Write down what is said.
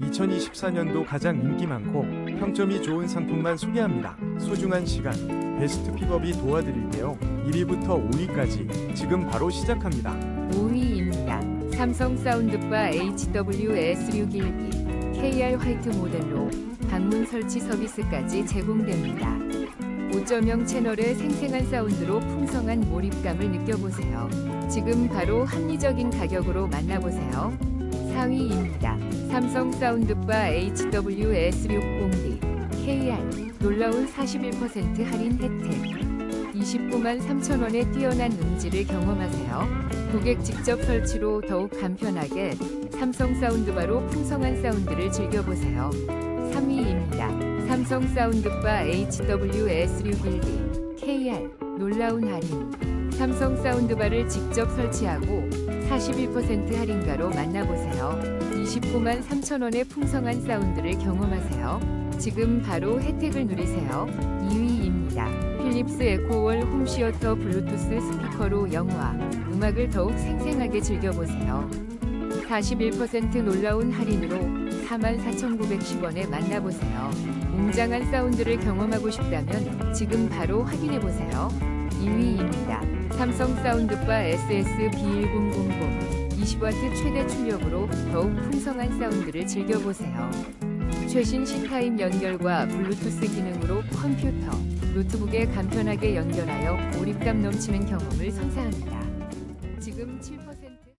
2024년도 가장 인기 많고 평점이 좋은 상품만 소개합니다. 소중한 시간, 베스트 픽업이 도와드릴게요. 1위부터 5위까지 지금 바로 시작합니다. 5위입니다. 삼성 사운드바 HW-S612 KR 화이트 모델로 방문 설치 서비스까지 제공됩니다. 5.0 채널의 생생한 사운드로 풍성한 몰입감을 느껴보세요. 지금 바로 합리적인 가격으로 만나보세요. 4위입니다. 삼성 사운드바 HW-S602 KR 놀라운 41% 할인 혜택 29만 3천 원의 뛰어난 음질을 경험하세요. 고객 직접 설치로 더욱 간편하게 삼성 사운드바로 풍성한 사운드를 즐겨보세요. 3위입니다. 삼성 사운드바 HW-S612 KR 놀라운 할인 삼성 사운드바를 직접 설치하고 41% 할인가로 만나보세요. 29만 3천 원의 풍성한 사운드를 경험하세요. 지금 바로 혜택을 누리세요. 2위입니다. 필립스 에코월 홈시어터 블루투스 스피커로 영화, 음악을 더욱 생생하게 즐겨보세요. 41% 놀라운 할인으로 44,910원에 만나보세요. 웅장한 사운드를 경험하고 싶다면 지금 바로 확인해보세요. 2위입니다. 삼성 사운드바 SS B1000 20W 최대 출력으로 더욱 풍성한 사운드를 즐겨보세요. 최신 C타입 연결과 블루투스 기능으로 컴퓨터, 노트북에 간편하게 연결하여 몰입감 넘치는 경험을 선사합니다. 지금 7%